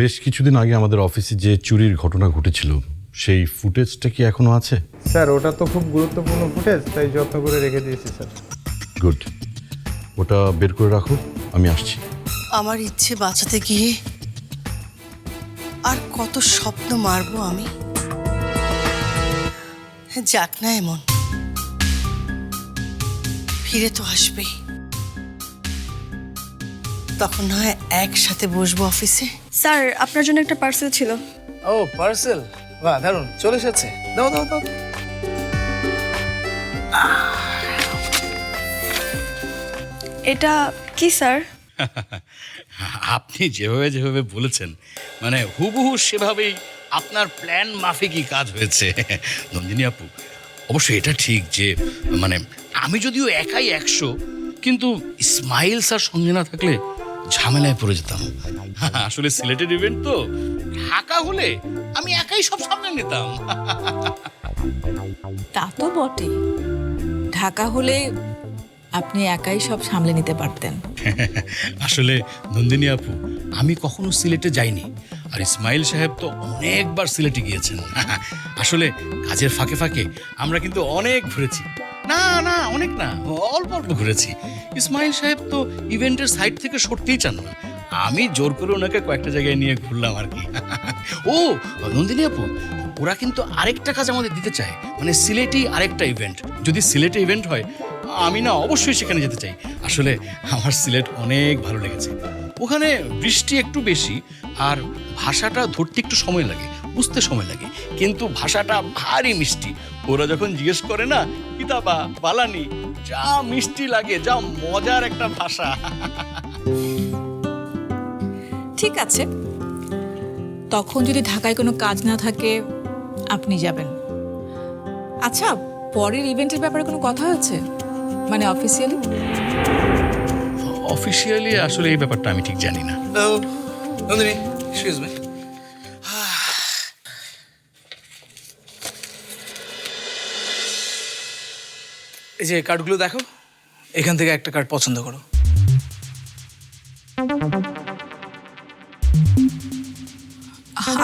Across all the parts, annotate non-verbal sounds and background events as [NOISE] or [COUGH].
বেশ কিছুদিন আগে আমাদের অফিসে যে চুরির ঘটনা ঘটেছিল সেই ফুটেজটা কি এখনও আছে? স্যার ওটা তো খুব গুরুত্বপূর্ণ ফুটেজ তাই যত্ন করে রেখে দিয়েছি স্যার। গুড ওটা বের করে রাখো আমি আসছি। আমার ইচ্ছে বাঁচাতে গিয়ে আর কত স্বপ্ন মারবো আমি? যাক না এমন। ফিরে তো আসবেই। তখন না হয় একসাথে বসবো অফিসে। স্যার আপনার জন্য একটা পার্সেল ছিল। ও পার্সেল? বাহ দারুণ চলে এসেছে। দাও দাও দাও। এটা কি স্যার? [LAUGHS] আপনি যেভাবে যেভাবে বলেছেন মানে হুবহু সেভাবেই আপনার প্ল্যান মাফিকই কাজ হয়েছে। [LAUGHS] নন্দিনী আপু অবশ্য এটা ঠিক যে মানে আমি যদিও একাই একশো কিন্তু ইসমাইল স্যার সঙ্গে না থাকলে ঝামেলায় পড়ে যেতাম। [LAUGHS] আসলে সিলেটের ইভেন্ট তো। ঢাকা হলে আমি একাই সব সামনে নিতাম। [LAUGHS] তা তো বটে ঢাকা হলে আপনি একাই সব সামলে নিতে পারতেন। [LAUGHS] আসলে নন্দিনী আপু আমি কখনো সিলেটে যাইনি। আর ইসমাইল সাহেব তো অনেকবার সিলেটে গিয়েছেন। আসলে কাজের ফাঁকে ফাঁকে আমরা কিন্তু অনেক ঘুরেছি। না না, অনেক না। অল্প অল্প ঘুরেছি। ইসমাইল সাহেব তো ইভেন্টের সাইড থেকে সরতেই চান না। আমি জোর করে ওনাকে কয়েকটা জায়গায় নিয়ে ঘুরলাম আর কি। ও, নন্দিনী আপু, ওরা কিন্তু আরেকটা কাজ আমাদের দিতে চায়। মানে সিলেটেই আরেকটা ইভেন্ট। যদি সিলেটে ইভেন্ট হয়, আমি না অবশ্যই সেখানে যেতে চাই। আসলে আমার সিলেট অনেক ভালো লেগেছে। ওখানে বৃষ্টি একটু বেশি, আর ভাষাটা ধরতে একটু সময় লাগে, বুঝতে সময় লাগে। কিন্তু ভাষাটা ভারী মিষ্টি। ওরা যখন জিজ্ঞেস করে না কিতাবা বালানি যা মিষ্টি লাগে যা মজার একটা ভাষা। ঠিক আছে। তখন যদি ঢাকায় কোনো কাজ না থাকে আপনি যাবেন। আচ্ছা পরের ইভেন্টের ব্যাপারে কোনো কথা হয়েছে? মানে অফিসিয়ালি? অফিসিয়ালি আসলে এই ব্যাপারটা আমি ঠিক জানি না। নন্দিনী এক্সকিউজ মি এই যে কার্ডগুলো দেখো এখান থেকে একটা কার্ড পছন্দ করো।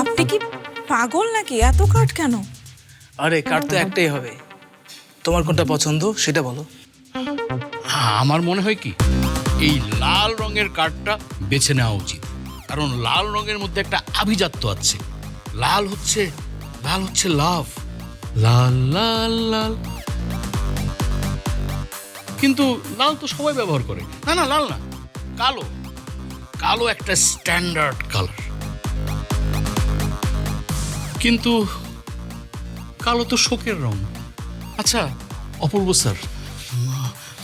আপনি কি পাগল নাকি? এত কার্ড কেন? আরে কার্ড তো একটাই হবে। তোমার কোনটা পছন্দ সেটা বলো। আমার মনে হয় কি এই লাল রঙের কার্ডটা বেছে নেওয়া উচিত। কারণ লাল রঙের মধ্যে একটা আভিজাত্য আছে। লাল হচ্ছে লাল হচ্ছে লাভ লাল লাল লাল। কিন্তু লাল তো সবাই ব্যবহার করে। না না লাল না। কালো। কালো একটা স্ট্যান্ডার্ড কালার কিন্তু কালো তো শোকের রং। আচ্ছা। অপূর্ব স্যার।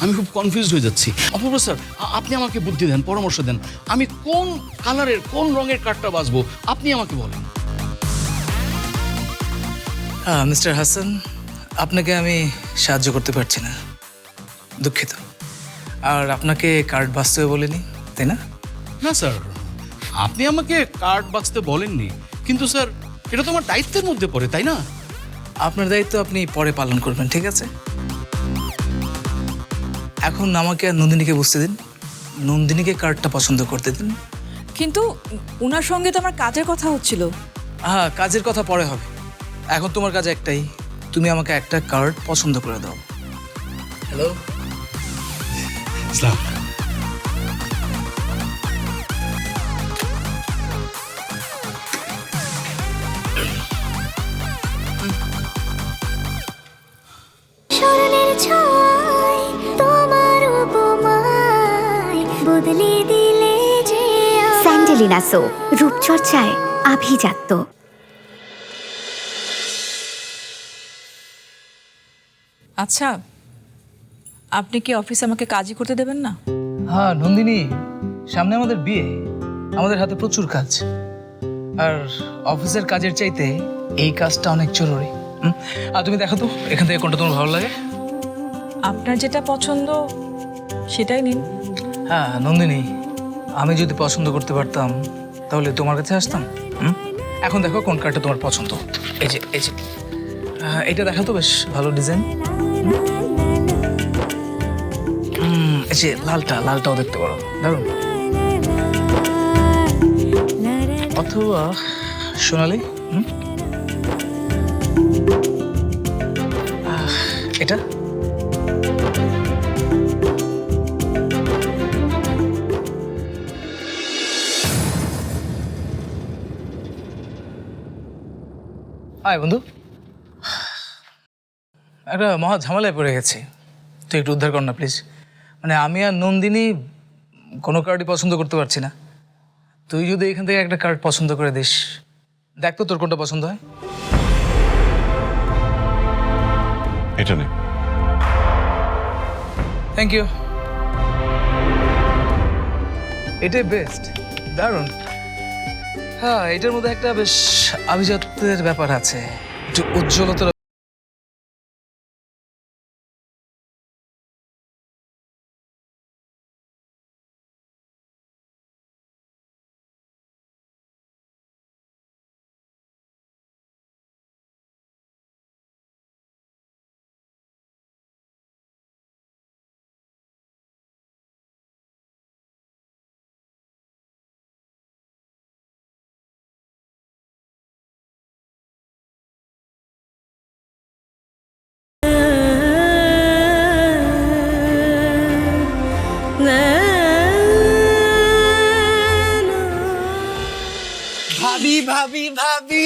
আমি খুব কনফিউজ হয়ে যাচ্ছি। অপূর্ব স্যার আপনি আমাকে বুদ্ধি দেন পরামর্শ দেন। আমি কোন কালারের কোন রঙের কার্ডটা বাজবো আপনি আমাকে বলেন। মিস্টার হাসান আপনাকে আমি সাহায্য করতে পারছি না। দুঃখিত। আর আপনাকে কার্ড বাঁচতে বলিনি তাই না? না স্যার আপনি আমাকে কার্ড বাজতে বলেননি কিন্তু স্যার এটা তো আমার দায়িত্বের মধ্যে পড়ে তাই না? আপনার দায়িত্ব আপনি পরে পালন করবেন ঠিক আছে? এখন আমাকে আর নন্দিনীকে বুঝতে দিন। নন্দিনীকে কার্ডটা পছন্দ করতে দিন। কিন্তু ওনার সঙ্গে তো আমার কাজের কথা হচ্ছিল। হ্যাঁ কাজের কথা পরে হবে। এখন তোমার কাজ একটাই তুমি আমাকে একটা কার্ড পছন্দ করে দাও। হ্যালো স্যান্ডেলিনা সো রূপচর্চায় আভিজাত্য। আচ্ছা আপনি কি অফিসে আমাকে কাজই করতে দেবেন না? হ্যাঁ নন্দিনী সামনে আমাদের বিয়ে। আমাদের হাতে প্রচুর কাজ। আর অফিসের কাজের চাইতে এই কাজটা অনেক জরুরি। আর তুমি দেখো তো এখান থেকে কোনটা তোমার ভালো লাগে? আপনার যেটা পছন্দ সেটাই নিন। হ্যাঁ নন্দিনী আমি যদি পছন্দ করতে পারতাম তাহলে তোমার কাছে আসতাম? এখন দেখো কোন কার্ডটা তোমার পছন্দ। এই যে এই যে। এটা দেখা তো বেশ ভালো ডিজাইন। এই যে লালটা, লালটাও দেখতে পারো। দারুণ অথবা সোনালি এটা? আয় বন্ধু। একটা মহা ঝামেলায় পড়ে গেছি। তুই একটু উদ্ধার কর না, প্লিজ। মানে আমি আর নন্দিনী কোনো কার্ডই পছন্দ করতে পারছি না। তুই যদি এখান থেকে একটা কার্ড পছন্দ করে দিস। দেখ তো তোর কোনটা পছন্দ হয়। এটা নে। থ্যাংক ইউ এটাই বেস্ট দারুণ। হ্যাঁ এটার মধ্যে একটা বেশ আভিজাত্যের ব্যাপার আছে। একটু উজ্জ্বলতার ভাবি।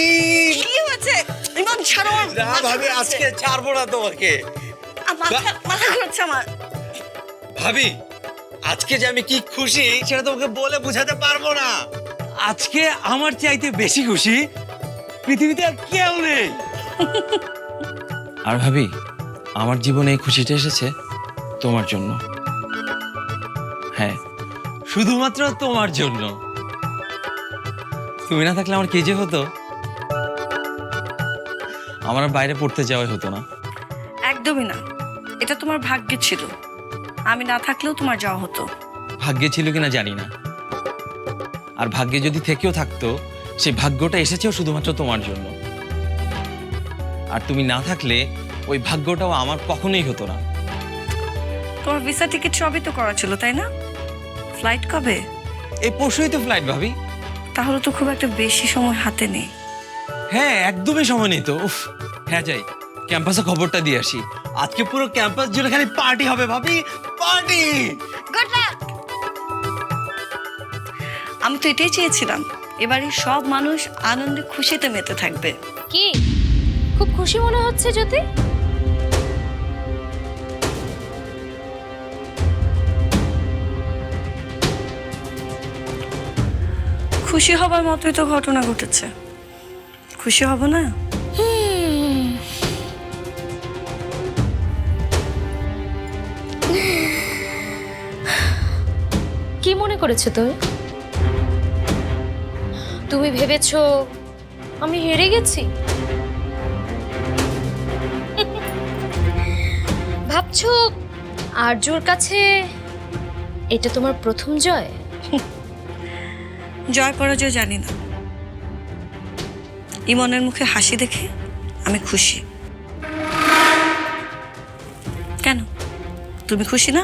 কি হয়েছে? ইমন ছাড়ো। না ভাবি আজকে ছাড়বো না তোমাকে। মাথা মাথা ঘুরছে আমার। ভাবি আজকে যে আমি কি খুশি সেটা তোমাকে বলে বোঝাতে পারব না। আজকে আমার চাইতে বেশি খুশি পৃথিবীতে আর কেউ নেই। আর ভাবি আমার জীবনে এই খুশিটা এসেছে তোমার জন্য। হ্যাঁ শুধুমাত্র তোমার জন্য। তুমি না থাকলে আমার কে যে হতো? আমার আর বাইরে পড়তে যাওয়াই হতো না। একদমই না। এটা তোমার ভাগ্যে ছিল। আমি না থাকলেও তোমার যাওয়া হতো। ভাগ্যে ছিল কিনা জানি না। আর ভাগ্যে যদি থেকেও থাকতো সেই ভাগ্যটা এসেছেও শুধুমাত্র তোমার জন্য। আর তুমি না থাকলে ওই ভাগ্যটাও আমার কখনোই হতো না। তোমার ভিসা টিকিট সবই তো করা ছিল তাই না? ফ্লাইট কবে? এই পরশুই তো ফ্লাইট ভাবি। তাহলে তো খুব একটা বেশি সময় হাতে নেই। হ্যাঁ একদমই সময় নেই তো। উফ হ্যাঁ যাই। ক্যাম্পাসে খবরটা দিয়ে আসি। আজকে পুরো ক্যাম্পাস জুড়ে খালি পার্টি হবে ভাবি। পার্টি! গুড লাক আমি তো এটাই চেয়েছিলাম এবারে সব মানুষ আনন্দে খুশিতে মেতে থাকবে। কি? খুব খুশি মনে হচ্ছে যদি? খুশি হবার মতোই তো ঘটনা ঘটেছে। খুশি হব না? কি মনে করেছ তুমি তুমি ভেবেছো আমি হেরে গেছি? ভাবছ আর্যর কাছে এটা তোমার প্রথম জয়? জয় পরাজয় জানি না। ইমনের মুখে হাসি দেখে আমি খুশি। কেন? তুমি খুশি না?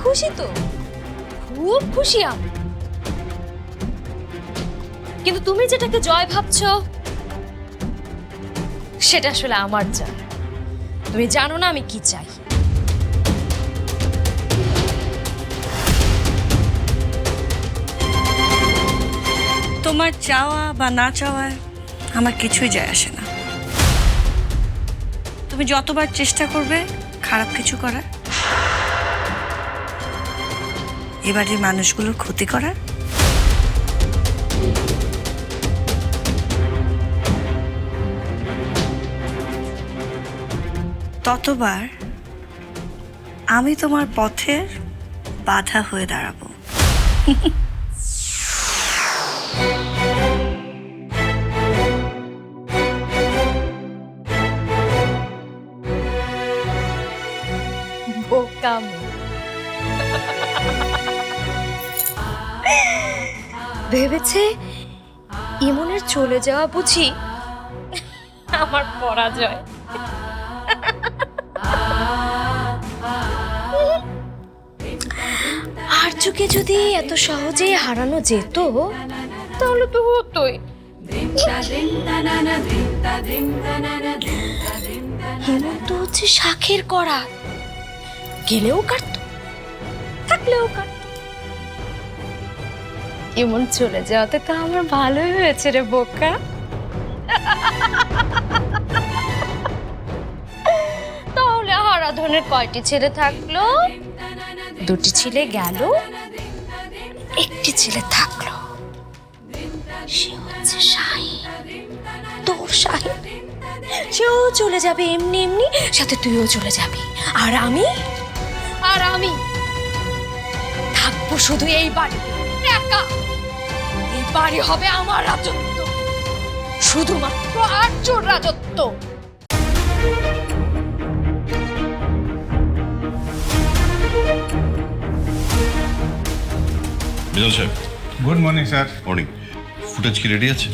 খুশি তো। খুব খুশি আমি। কিন্তু তুমি যেটাকে জয় ভাবছ, সেটা আসলে আমার জয় তুমি জানো না আমি কি চাই। তোমার চাওয়া বা না চাওয়ায় আমার কিছুই যায় আসে না। তুমি যতবার চেষ্টা করবে, খারাপ কিছু করার, এবারের মানুষগুলোর ক্ষতি করার, ততবার আমি তোমার পথের বাধা হয়ে দাঁড়াবো। [LAUGHS] ভেবেছে ইমনের চলে যাওয়া বুঝি আমার পরাজয়। চোখে যদি এত সহজেই হারানো যেত, তাহলে তো হতোই। হেমন্ত হচ্ছে শাখের করা গেলেও কাটতো, থাকলেও কাটতো। এমন চলে যাওয়াতে তো আমার ভালোই হয়েছে রে বোকা। তাহলে হারাধনের কয়টি ছেলে থাকল? দুটি ছেলে গেল, একটি ছেলে থাকল। সে হচ্ছে শাহিন। তোর শাহিন। সেও চলে যাবে এমনি এমনি, সাথে তুইও চলে যাবি। আর আমি? আর আমি থাকব শুধু এই বাড়ি একা। এই বাড়ি হবে আমার রাজত্ব। শুধুমাত্র আর্যর রাজত্ব। মিজান সাহেব। Good morning sir morning footage কি রেডি আছে?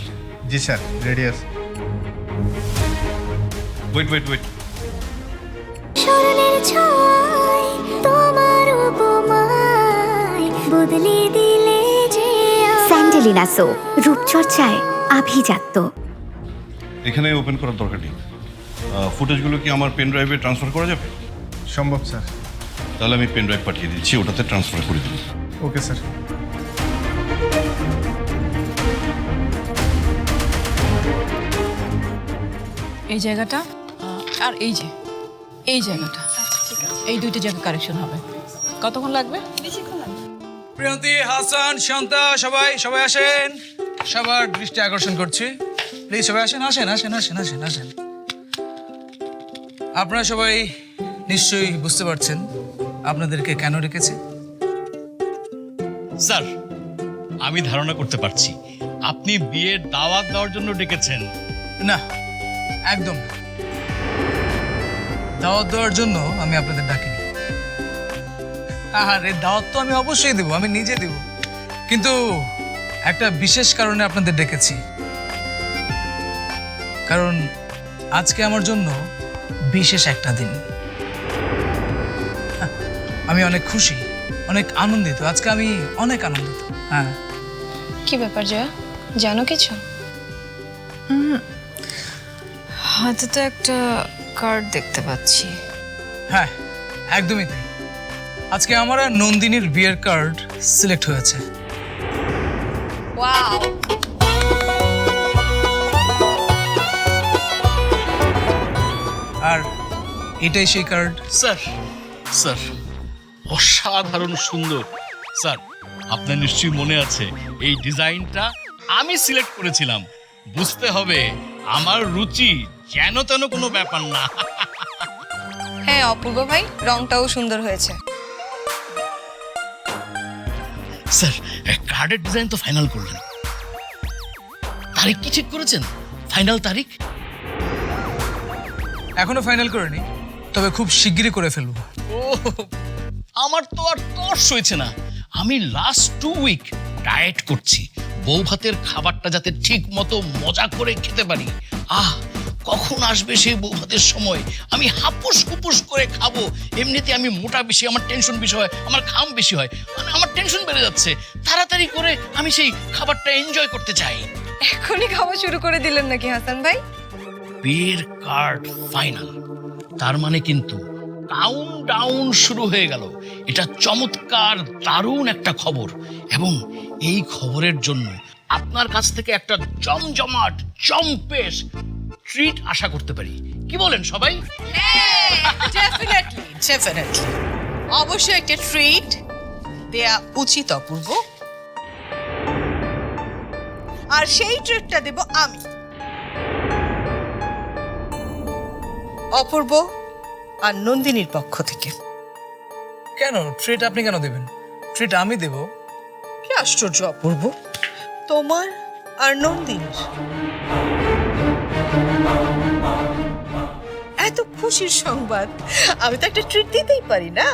জি স্যার রেডি আছে. ওয়েট ওয়েট ওয়েট স্মরণের ছয় তোমার উপমায় বদলে দিলে স্যান্ডেলিনা সো রূপচর্চায় আভিজাত্য। এখানে ওপেন করার দরকার নেই। ফুটেজগুলো কি আমার পেন ড্রাইভে ট্রান্সফার করা যাবে? সম্ভব স্যার। তাহলে আমি পেন ড্রাইভ পাঠিয়ে দিচ্ছি ওটাতে ট্রান্সফার করে দিন। Okay sir. এই জায়গাটা আর এই যে এই জায়গাটা এই দুইটা জায়গা কারেকশন হবে। কতক্ষণ লাগবে? প্রিয়ন্তী হাসান শান্তা সবাই সবাই আসেন। সবার দৃষ্টি আকর্ষণ করছি। প্লিজ সবাই আসেন আসেন আসেন আসেন আসেন আসেন। আপনারা সবাই নিশ্চয়ই বুঝতে পারছেন আপনাদেরকে কেন রেখেছে স্যার আমি ধারণা করতে পারছি। আপনি বিয়ের দাওয়াত দেওয়ার জন্য ডেকেছেন। না একদম না। দাওয়াত দেওয়ার জন্য আমি আপনাদের ডাকিনি। আর দাওয়াত তো আমি অবশ্যই দেবো আমি নিজে দেব। কিন্তু একটা বিশেষ কারণে আপনাদের ডেকেছি। কারণ আজকে আমার জন্য বিশেষ একটা দিন। হ্যাঁ, আমি অনেক খুশি অনেক আনন্দিত আজকে আমি অনেক আনন্দিত। হ্যাঁ। কি ব্যাপার জয়া? জানো কিছু? হাতে তো একটা কার্ড দেখতে পাচ্ছি। হ্যাঁ একদমই তাই। আজকে আমার আর নন্দিনীর বিয়ের কার্ড সিলেক্ট হয়েছে। ওয়াও আর এটাই সেই কার্ড স্যার স্যার অসাধারণ সুন্দর। স্যার আপনার নিশ্চয়ই মনে আছে এই ডিজাইনটা আমি সিলেক্ট করেছিলাম। বুঝতে হবে আমার রুচি যেন তেন কোনো ব্যাপার না। হ্যাঁ অপূর্ব ভাই রংটাও সুন্দর হয়েছে। স্যার কার্ডের ডিজাইন তো ফাইনাল করলেন। তারিখ কি ঠিক করেছেন? ফাইনাল তারিখ? এখনও ফাইনাল করিনি তবে খুব শিগগিরই করে ফেলব। ও আমার তো আর তর্স হয়েছে না। আমি লাস্ট টু উইক ডায়েট করছি বউ ভাতের খাবারটা যাতে ঠিক মতো মজা করে খেতে পারি। আহ কখন আসবে সেই বউ ভাতের সময়? আমি হাপুস হুপুস করে খাব। এমনিতে আমি মোটা বেশি আমার টেনশন বেশি হয় আমার খাম বেশি হয়। মানে আমার টেনশন বেড়ে যাচ্ছে। তাড়াতাড়ি করে আমি সেই খাবারটা এনজয় করতে চাই। এখনই খাওয়া শুরু করে দিলেন নাকি হাসান ভাই? বিয়ের কার্ড ফাইনাল তার মানে কিন্তু কাউন্ট ডাউন শুরু হয়ে গেল। এটা চমৎকার দারুণ একটা খবর। এবং এই খবরের জন্য আপনার কাছ থেকে একটা জমজমাট জম্পেশ ট্রিট আশা করতে পারি। কি বলেন সবাই? ডেফিনেটলি ডেফিনেটলি অবশ্যই একটা ট্রিট দেয়া উচিত অপূর্ব। আর সেই ট্রিটটা দেব আমি। অপূর্ব আর নন্দিনীর পক্ষ থেকে। কেন? ট্রিট আপনি কেন দেবেন? ট্রিট আমি দেব। কি আশ্চর্য অপূর্ব। তোমার আর নন্দিনীর। এত খুশির সংবাদ। আমি তো একটা ট্রিট দিতেই পারি না?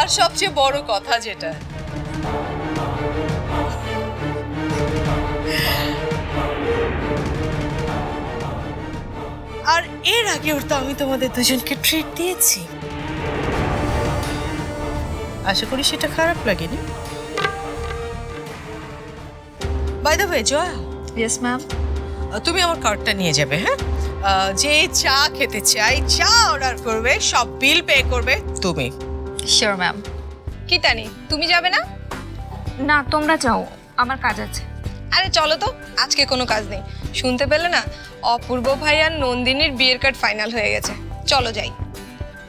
আর সবচেয়ে বড় কথা যেটা আর এর আগেও তো আমি তোমাদের দুজনকে ট্রিট দিয়েছি। আশা করি সেটা খারাপ লাগেনি। By the way Joya yes ma'am তুমি আমার কার্ডটা নিয়ে যাবে হ্যাঁ? যে চা খেতে চাই চা অর্ডার করবে সব বিল পে করবে তুমি। শিওর ম্যাম কি তানি তুমি যাবে না? না তোমরা যাও আমার কাজ আছে। আরে চলো তো আজকে কোনো কাজ নেই। শুনতে পেলে না অপূর্ব ভাই আর নন্দিনীর বিয়ের কার্ড ফাইনাল হয়ে গেছে। চলো যাই।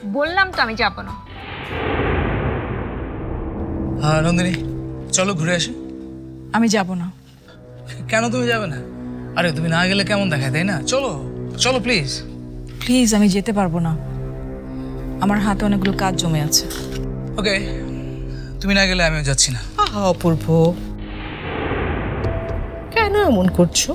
বললাম তো আমি যাব না। হ্যাঁ নন্দিনী চলো ঘুরে আসি। আমি যাব না। কেন তুমি যাবে না? আরে তুমি না গেলে কেমন দেখায় তাই না? চলো। চলো প্লিজ প্লিজ আমি যেতে পারব না। আমার হাতে অনেকগুলো কাজ জমে আছে। ওকে তুমি না গেলে আমিও যাচ্ছি না। আহা অপূর্ব। কেন এমন করছ?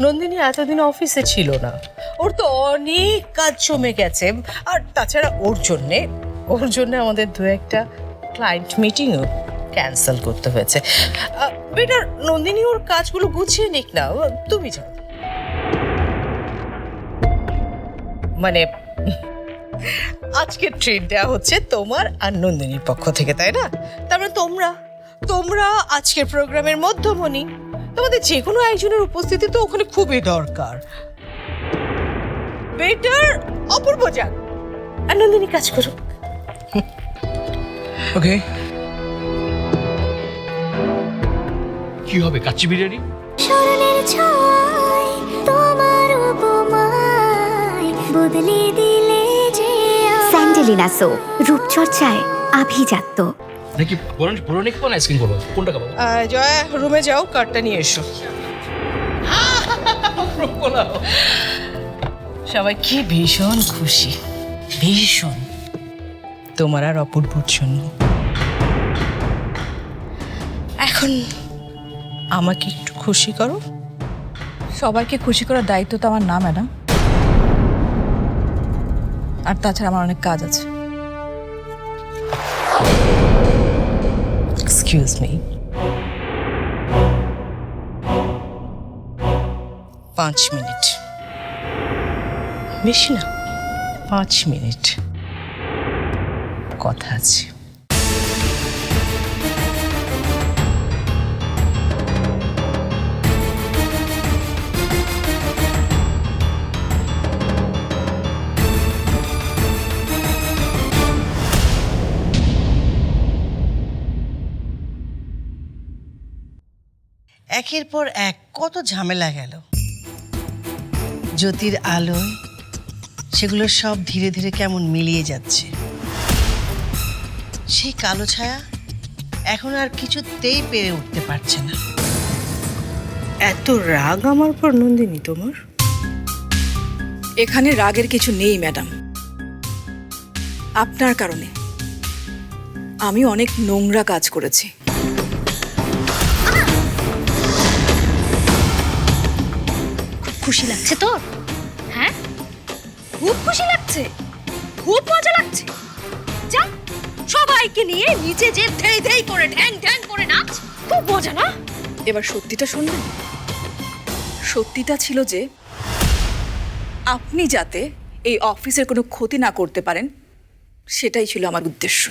নন্দিনী এতদিন অফিসে ছিল না। ওর তো অনেক কাজ জমে গেছে। আর তাছাড়া ওর জন্যে ওর জন্য আমাদের দু একটা ক্লায়েন্ট মিটিংও ক্যান্সেল করতে হয়েছে। বেটার নন্দিনী ওর কাজগুলো গুছিয়ে নিক না। তুমি যাও। মানে আজকে ট্রিট দেওয়া হচ্ছে তোমার আর নন্দিনীর পক্ষ থেকে তাই না? তারপরে তোমরা তোমরা আজকের প্রোগ্রামের মধ্যমণি। তোমাদের যে কোনো একজনের উপস্থিতি তো ওখানে খুবই দরকার। বেটার অপূর্ব যাক। আর নন্দিনী কাজ করুক ওকে কি হবে কাচ্চি বিরিয়ানি? স্মরণের বদলে দিলে যে স্যান্ডেলিনা সো রূপচর্চায় আভিজাত্য। নাকি পৌরাণিক কোন আইসক্রিম করব? কোনটা খাব? জয়া রুমে যাও কার্ডটা নিয়ে এসো। সবাই কি ভীষণ খুশি ভীষণ। তোমার আর অপূর্বর জন্য। এখন আমাকে একটু খুশি করো। সবাইকে খুশি করার দায়িত্ব তো আমার না ম্যাডাম আর তাছাড়া আমার অনেক কাজ আছে। এক্সকিউজ মি পাঁচ মিনিট। বেশি না, পাঁচ মিনিট। কথা আছে। একের পর এক কত ঝামেলা গেল। জ্যোতির আলোয় সেগুলো সব ধীরে ধীরে কেমন মিলিয়ে যাচ্ছে। সেই কালো ছায়া এখন আর কিছুতেই পেরে উঠতে পারছে না। এত রাগ আমার পর নন্দিনী তোমার? এখানে রাগের কিছু নেই ম্যাডাম। আপনার কারণে। আমি অনেক নোংরা কাজ করেছি। খুশি লাগছে তোর? হ্যাঁ? খুব খুশি লাগছে। খুব মজা লাগছে। যা, সবাইকে নিয়ে নিচে যে ধেই ধেই করে, ঢ্যাং ঢ্যাং করে নাচ, খুব মজা না? এবার সত্যিটা শুনবেন। সত্যিটা ছিল যে, আপনি যাতে এই অফিসের কোনো ক্ষতি না করতে পারেন, সেটাই ছিল আমার উদ্দেশ্য।